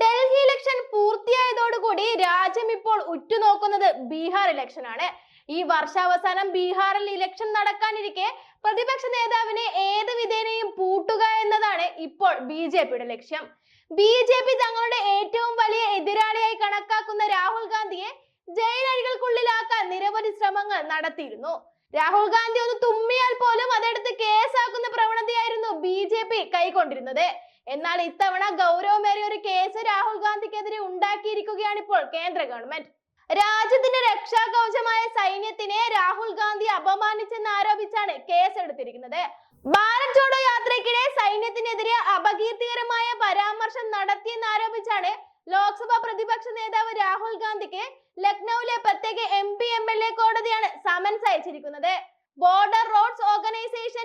Delhi election പൂർത്തിയായതോടുകൂടി രാജ്യം ഇപ്പോൾ ഉറ്റുനോക്കുന്നത് ബീഹാർ ഇലക്ഷൻ ആണ്. ഈ വർഷാവസാനം ബീഹാറിൽ ഇലക്ഷൻ നടക്കാനിരിക്കെ പ്രതിപക്ഷ നേതാവിനെ ഏത് വിധേനയും പൂട്ടുക എന്നതാണ് ഇപ്പോൾ ബി ജെ പിയുടെ ലക്ഷ്യം. ബി ജെ പി തങ്ങളുടെ ഏറ്റവും വലിയ എതിരാളിയായി കണക്കാക്കുന്ന രാഹുൽ ഗാന്ധിയെ ജയിലഴികൾക്കുള്ളിലാക്കാൻ നിരവധി ശ്രമങ്ങൾ നടത്തിയിരുന്നു. രാഹുൽ ഗാന്ധി ഒന്ന് തുമ്മിയാൽ പോലും അതെടുത്ത് കേസാക്കുന്ന പ്രവണതയായിരുന്നു ബി ജെ പി കൈക്കൊണ്ടിരുന്നത്. എന്നാൽ ഇത്തവണ ഗൗരവമേറിയ ഒരു കേസ് രാഹുൽ ഗാന്ധിക്കെതിരെ ഉണ്ടാക്കിയിരിക്കുകയാണ് ഇപ്പോൾ കേന്ദ്ര ഗവൺമെന്റ്. രാജ്യത്തിന്റെ രക്ഷാകവചമായ സൈന്യത്തിനെ രാഹുൽ ഗാന്ധി അപമാനിച്ചെന്ന് ആരോപിച്ചാണ് കേസ് എടുത്തിരിക്കുന്നത്. ഭാരത് ജോഡോ യാത്രയ്ക്കിടെ സൈന്യത്തിനെതിരെ അപകീർത്തികരമായ പരാമർശം നടത്തിയെന്ന് ആരോപിച്ചാണ് ലോക്സഭാ പ്രതിപക്ഷ നേതാവ് രാഹുൽ ഗാന്ധിക്ക് ലക്നൌവിലെ പ്രത്യേക M P M L A കോടതിയാണ് സമൻസ് അയച്ചിരിക്കുന്നത്. ബോർഡർ റോഡ്സ് ഓർഗനൈസേഷൻ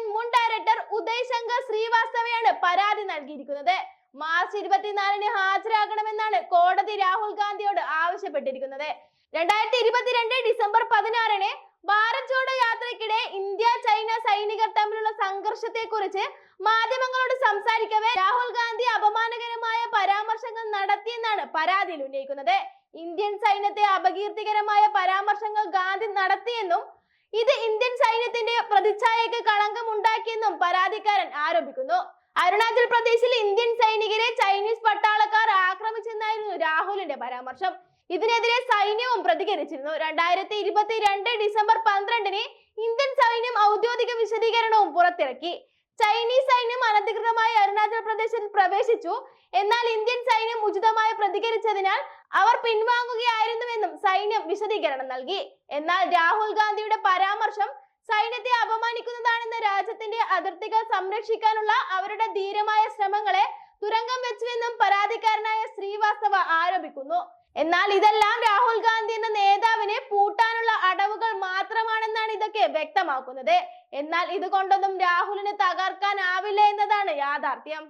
നൽകിയിരിക്കുന്നത് മാർച്ച് ഇരുപത്തിനാലിന് ഹാജരാകണമെന്നാണ് കോടതി രാഹുൽ ഗാന്ധിയോട് ആവശ്യപ്പെട്ടിരിക്കുന്നത്. രണ്ടായിരത്തി ഇരുപത്തിരണ്ട് ഡിസംബർ പതിനാറിന് ഭാരത് ജോഡോ യാത്രയ്ക്കിടെ ഇന്ത്യ ചൈന സൈനികർ തമ്മിലുള്ള സംഘർഷത്തെ കുറിച്ച് മാധ്യമങ്ങളോട് സംസാരിക്കവേ രാഹുൽ ഗാന്ധി അപമാനകരമായ പരാമർശങ്ങൾ നടത്തിയെന്നാണ് പരാതിയിൽ ഉന്നയിക്കുന്നത്. ഇന്ത്യൻ സൈന്യത്തെ അപകീർത്തികരമായ പരാമർശങ്ങൾ ഗാന്ധി നടത്തിയെന്നും ഇത് ഇന്ത്യൻ സൈന്യത്തിന്റെ പ്രതിച്ഛായക്ക് കളങ്കം ഉണ്ടാക്കിയെന്നും പരാതിക്കാരൻ ആരോപിക്കുന്നു. അരുണാചൽ പ്രദേശിൽ ഇന്ത്യൻ സൈനികരെ ചൈനീസ് പട്ടാളക്കാർ ആക്രമിച്ചെന്നായിരുന്നു രാഹുലിന്റെ പരാമർശം. ഇതിനെതിരെ സൈന്യവും പ്രതികരിച്ചിരുന്നു. രണ്ടായിരത്തി ഇരുപത്തിരണ്ട് ഡിസംബർ പന്ത്രണ്ടിന് ഇന്ത്യൻ സൈന്യം ഔദ്യോഗിക വിശദീകരണവും പുറത്തിറക്കി. ചൈനീസ് സൈന്യം അനധികൃതമായി അരുണാചൽ പ്രദേശിൽ പ്രവേശിച്ചു. എന്നാൽ ഇന്ത്യൻ സൈന്യം ഉചിതമായി പ്രതികരിച്ചതിനാൽ അവർ പിൻവാങ്ങുകയായിരുന്നുവെന്നും സൈന്യം വിശദീകരണം നൽകി. എന്നാൽ രാഹുൽ ഗാന്ധിയുടെ പരാമർശം സൈന്യത്തെ അപമാനിക്കുന്നതാണെന്ന് രാജ്യത്തിന്റെ അതിർത്തികൾ സംരക്ഷിക്കാനുള്ള അവരുടെ ധീരമായ ശ്രമങ്ങളെ തുരങ്കം വെച്ചുവെന്നും പരാതിക്കാരനായ ശ്രീവാസ്തവ ആരോപിക്കുന്നു. എന്നാൽ ഇതെല്ലാം രാഹുൽ ഗാന്ധി എന്ന നേതാവിനെ പൂട്ടാനുള്ള അടവുകൾ മാത്രമാണെന്നാണ് ഇതൊക്കെ വ്യക്തമാക്കുന്നത്. എന്നാൽ ഇതുകൊണ്ടൊന്നും രാഹുലിനെ തകർക്കാനാവില്ല എന്നതാണ് യാഥാർത്ഥ്യം.